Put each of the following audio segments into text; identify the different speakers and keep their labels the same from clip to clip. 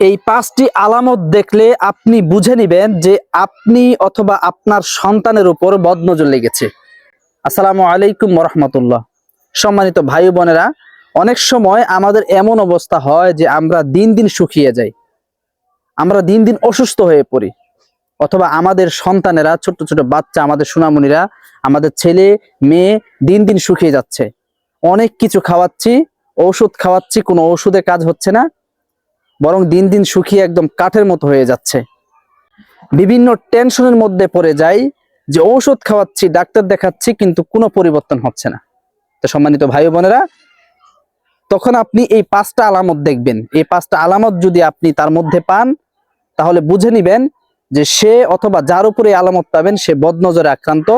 Speaker 1: এই পাঁচটি আলামত দেখলে আপনি বুঝে নিবেন যে আপনি অথবা আপনার সন্তানের উপর বদনজর লেগেছে। আসসালামু আলাইকুম রহমতুল্লাহ সম্মানিত ভাই বোনেরা, অনেক সময় আমাদের এমন অবস্থা হয় যে আমরা দিন দিন শুকিয়ে যাই। আমরা দিন দিন অসুস্থ হয়ে পড়ি। অথবা আমাদের সন্তানেরা ছোট ছোট বাচ্চা, আমাদের সোনামণিরা আমাদের ছেলে, মেয়ে দিন দিন শুকিয়ে যাচ্ছে। অনেক কিছু খাওয়াচ্ছি, ওষুধ খাওয়াচ্ছি, কোনো ওষুধে কাজ হচ্ছে না। বরং দিন দিন শুকিয়ে একদম কাঠের মতো হয়ে যাচ্ছে। বিভিন্ন টেনশনের মধ্যে পড়ে যাই যে ঔষধ খাওয়াচ্ছি, ডাক্তার দেখাচ্ছি, কিন্তু কোনো পরিবর্তন হচ্ছে না। তো সম্মানিত ভাই বোনেরা, তখন আপনি এই পাঁচটা আলামত দেখবেন। এই পাঁচটা আলামত যদি আপনি তার মধ্যে পান, তাহলে বুঝে নিবেন যে সে অথবা যার উপরে আলামত পাবেন, সে বদনজরে আক্রান্ত।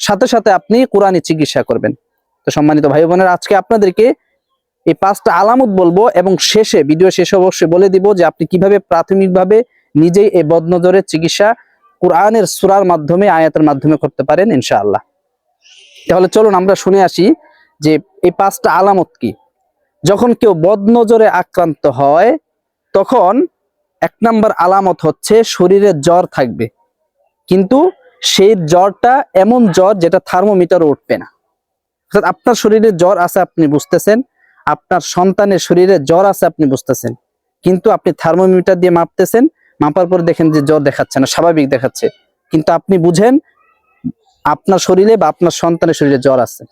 Speaker 1: সাথে সাথে আপনি কোরআনী চিকিৎসা করবেন। তো সম্মানিত ভাই বোনেরা, আজকে আপনাদেরকে এই পাঁচটা আলামত বলব এবং শেষে, ভিডিও শেষে অবশ্যই বলে দিব যে আপনি কীভাবে প্রাথমিকভাবে নিজেই এই বদনজরের চিকিৎসা কোরআনের সুরার মাধ্যমে, আয়াতের মাধ্যমে করতে পারেন, ইনশাআল্লাহ। তাহলে চলুন আমরা শুনে আসি যে এই পাঁচটা আলামত কি। যখন কেউ বদনজরে আক্রান্ত হয়, তখন এক নম্বর আলামত হচ্ছে শরীরে জ্বর থাকবে। কিন্তু সেই জ্বরটা এমন জ্বর যেটা থার্মোমিটার উঠবে না। অর্থাৎ আপনার শরীরে জ্বর আছে, আপনি বুঝতেছেন। আপনার সন্তানের শরীরে জ্বর আছে আপনি বুঝতেছেন। কিন্তু আপনি থার্মোমিটার দিয়ে মাপতেছেন, মাপার পর দেখেন যে জ্বর দেখাচ্ছে না, স্বাভাবিক দেখাচ্ছে। কিন্তু আপনি বুঝেন, আপনার শরীরে বা আপনার সন্তানের শরীরে জ্বর আছে।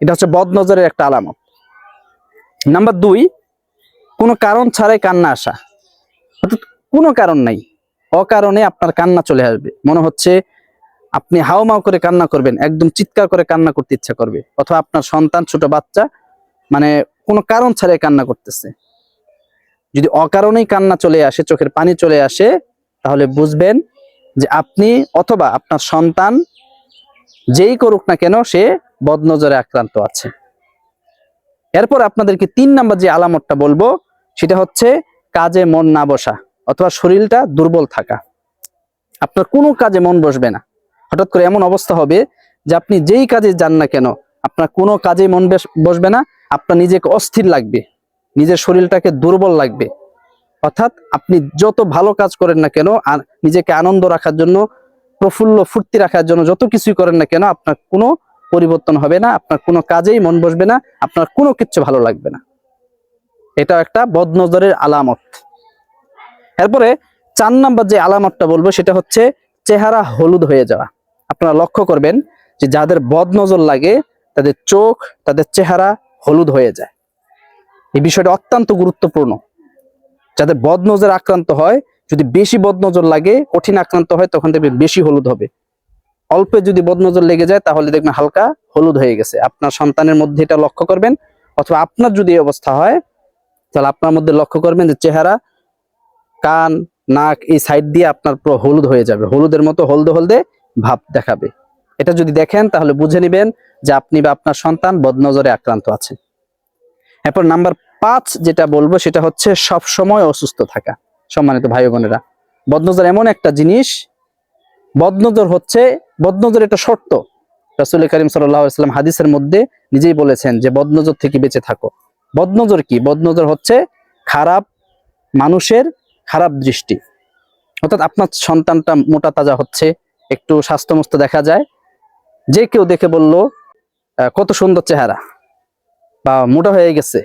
Speaker 1: এটা হচ্ছে বদনজরের একটা আলামত। নাম্বার দুই, কোনো কারণ ছাড়াই কান্না আসা। অর্থাৎ কোনো কারণ নাই, অকারণে আপনার কান্না চলে আসবে। মনে হচ্ছে আপনি হাওমাও করে কান্না করবেন, একদম চিৎকার করে কান্না করতে ইচ্ছা করবে। অথবা আপনার সন্তান, ছোট বাচ্চা মানে কোনো কারণ ছাড়াই কান্না করতেছে। যদি অকারণেই কান্না চলে আসে, চোখের পানি চলে আসে, তাহলে বুঝবেন যে আপনি অথবা আপনার সন্তান যেই করুক না কেন সে বদনজরে আক্রান্ত আছে। এরপর আপনাদেরকে তিন নাম্বার যে আলামতটা বলব, সেটা হচ্ছে কাজে মন না বসা অথবা শরীরটা দুর্বল থাকা। আপনার কোনো কাজে মন বসবে না। হঠাৎ করে এমন অবস্থা হবে যে আপনি যেই কাজে যান না কেন, আপনার কোনো কাজে মন বসবে না আপনার নিজেকে অস্থির লাগবে, নিজের শরীরটাকে দুর্বল লাগবে। অর্থাৎ আপনি যত ভালো কাজ করেন না কেন, আর নিজেকে আনন্দ রাখার জন্য, প্রফুল্ল ফুর্তি রাখার জন্য যত কিছুই করেন না কেন, আপনার কোনো পরিবর্তন হবে না, আপনার কোনো কাজেই মন বসবে না, আপনার কোনো কিচ্ছু ভালো লাগবে না। এটা একটা বদনজরের আলামত। এরপরে চার নাম্বার যে আলামতটা বলব, সেটা হচ্ছে চেহারা হলুদ হয়ে যাওয়া। আপনারা লক্ষ্য করবেন যে যাদের বদনজর লাগে, তাদের চোখ, তাদের চেহারা হলুদ হয়ে যায়। এই বিষয়টা অত্যন্ত গুরুত্বপূর্ণ। যাদের বদনজর আক্রান্ত হয়, যদি বেশি বদনজর লাগে, কঠিন আক্রান্ত হয়, তখন দেখবেন বেশি হলুদ হবে। অল্পে যদি বদনজর লেগে যায়, তাহলে দেখবেন হালকা হলুদ হয়ে গেছে। আপনার সন্তানের মধ্যে এটা লক্ষ্য করবেন, অথবা আপনার যদি এই অবস্থা হয়, তাহলে আপনার মধ্যে লক্ষ্য করবেন যে চেহারা, কান, নাক, এই সাইড দিয়ে আপনার পুরো হলুদ হয়ে যাবে। হলুদের মতো হলদে হলদে ভাব দেখাবে। এটা যদি দেখেন, তাহলে বুঝে নেবেন যে আপনি বা আপনার সন্তান বদনজরে আক্রান্ত আছে। এরপর নাম্বার পাঁচ যেটা বলব, সেটা হচ্ছে সব সময় অসুস্থ থাকা। সম্মানিত ভাই বোনেরা, বদনজর এমন একটা জিনিস, বদনজর হচ্ছে, বদনজর এটা শর্ত। রাসুল করিম সাল্লাম হাদিসের মধ্যে নিজেই বলেছেন যে, বদনজর থেকে বেঁচে থাকো। বদনজর কি? বদনজর হচ্ছে খারাপ মানুষের খারাপ দৃষ্টি। অর্থাৎ আপনার সন্তানটা মোটা তাজা হচ্ছে, একটু স্বাস্থ্যমস্ত দেখা যায় যে কেউ দেখে বলল কত সুন্দর চেহারা। বা মোটা হয়ে গেছে।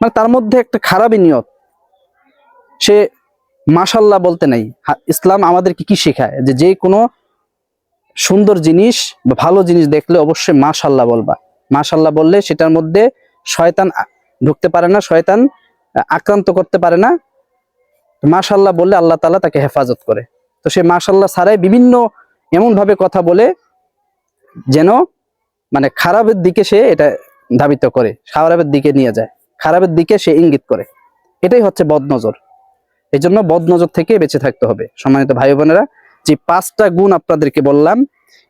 Speaker 1: মানে তার মধ্যে একটা খারাপই নিয়ত। সে মাশাল্লাহ বলতে নেই। ইসলাম আমাদেরকে কি কি শেখায়? যে যে কোনো সুন্দর জিনিস বা ভালো জিনিস দেখলে অবশ্যই মাশাল্লাহ বলবা। মাশাল্লাহ বললে সেটার মধ্যে শয়তান ঢুকতে পারে না, শয়তান আক্রান্ত করতে পারে না। মাশাল্লাহ বললে আল্লাহ তাআলা তাকে হেফাজত করে। তো সে মাশাল্লাহ ছাড়াই বিভিন্ন এমন ভাবে কথা বলে যেন মানে খারাপের দিকে সে এটা ধাবিত করে, খারাপের দিকে নিয়ে যায়, খারাপের দিকে সে ইঙ্গিত করে। এটাই হচ্ছে বদনজর। এই জন্য বদনজর থেকে বেঁচে থাকতে হবে। সম্মানিত ভাই বোনেরা, যে পাঁচটা গুণ আপনাদেরকে বললাম,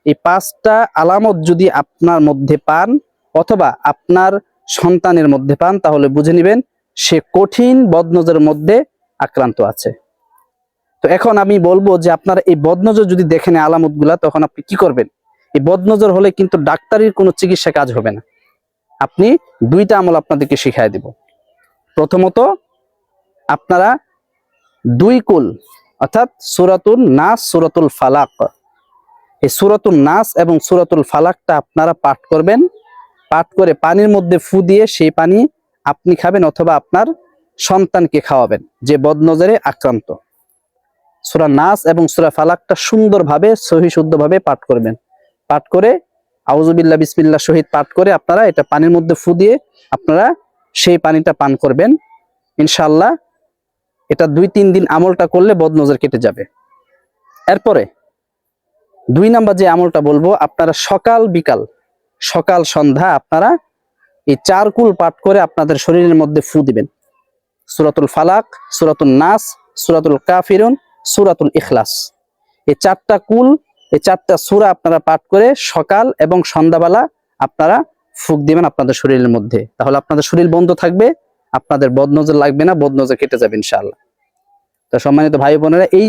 Speaker 1: এই পাঁচটা আলামত যদি আপনার মধ্যে পান অথবা আপনার সন্তানের মধ্যে পান, তাহলে বুঝে নেবেন সে কঠিন বদনজরের মধ্যে আক্রান্ত আছে। তো এখন আমি বলব যে আপনার এই বদনজর যদি দেখেন আলামতগুলা তখন আপনি কি করবেন? এই বদনজর হলে কিন্তু ডাক্তারির কোনো চিকিৎসা কাজ হবে না। আপনি দুইটা আমল আপনাদেরকে শিখাই দিব। প্রথমত, আপনারা দুই কুল, অর্থাৎ সুরাতুল নাস, সুরাতুল ফালাক। এই সুরাতুল নাস এবং সুরাতুল ফালাকটা আপনারা পাঠ করবেন। পাঠ করে পানির মধ্যে ফু দিয়ে সেই পানি আপনি খাবেন অথবা আপনার সন্তানকে খাওয়াবেন, যে বদনজরে আক্রান্ত। সুরা নাস এবং সুরা ফালাকটা সুন্দরভাবে সহি শুদ্ধভাবে পাঠ করবেন। পাঠ করে আউজুবিল্লাহ বিসমিল্লাহ শহীদ পাঠ করে আপনারা এটা পানির মধ্যে ফু দিয়ে আপনারা সেই পানিটা পান করবেন। ইনশাল্লাহ এটা দুই তিন দিন আমলটা করলে বদনজর কেটে যাবে। এরপরে দুই নাম্বার যে আমলটা বলব, আপনারা সকাল, বিকাল, সকাল, সন্ধ্যা আপনারা এই চার কুল পাঠ করে আপনাদের শরীরের মধ্যে ফু দিবেন। সুরাতুল ফালাক সুরাতুল নাস, সুরাতুল কাফিরুন, সুরাতুল ইখলাস। এই চারটা কুল এই চারটা সুরা আপনারা পাঠ করে সকাল এবং সন্ধ্যাবেলা আপনারা ফুক দিবেন আপনাদের শরীরের মধ্যে। তাহলে আপনাদের শরীর বন্ধ থাকবে, আপনাদের বদনজর লাগবে না, বদনজর কেটে যাবে ইনশাআল্লাহ। তো সম্মানিত ভাই বোনেরা, এই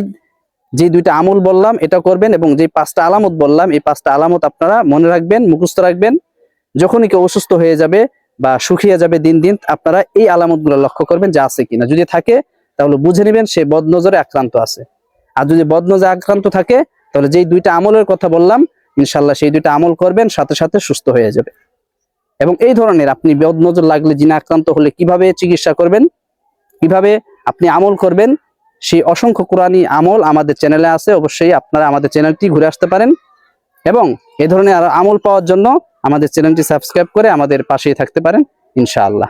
Speaker 1: যে দুইটা আমল বললাম, এটা করবেন এবং যে পাঁচটা আলামত বললাম, এই পাঁচটা আলামত আপনারা মনে রাখবেন, মুখস্থ রাখবেন। যখনই কেউ অসুস্থ হয়ে যাবে বা শুকিয়ে যাবে দিন দিন, আপনারা এই আলামতগুলো লক্ষ্য করবেন যে আছে কিনা। যদি থাকে, তাহলে বুঝে নেবেন সে বদনজরে আক্রান্ত আছে। আর যদি বদনজরে আক্রান্ত থাকে তাহলে যেই দুইটা আমলের কথা বললাম ইনশাল্লাহ সেই দুইটা আমল করবেন, সাথে সাথে সুস্থ হয়ে যাবে। এবং এই ধরনের আপনি বদনজর লাগলে জিনে আক্রান্ত হলে কীভাবে চিকিৎসা করবেন, কীভাবে আপনি আমল করবেন, সেই অসংখ্য কোরআনী আমল আমাদের চ্যানেলে আছে, অবশ্যই আপনারা আমাদের চ্যানেলটি ঘুরে আসতে পারেন। এবং এই ধরনের আমল পাওয়ার জন্য আমাদের চ্যানেলটি সাবস্ক্রাইব করে আমাদের পাশেই থাকতে পারেন, ইনশাআল্লাহ।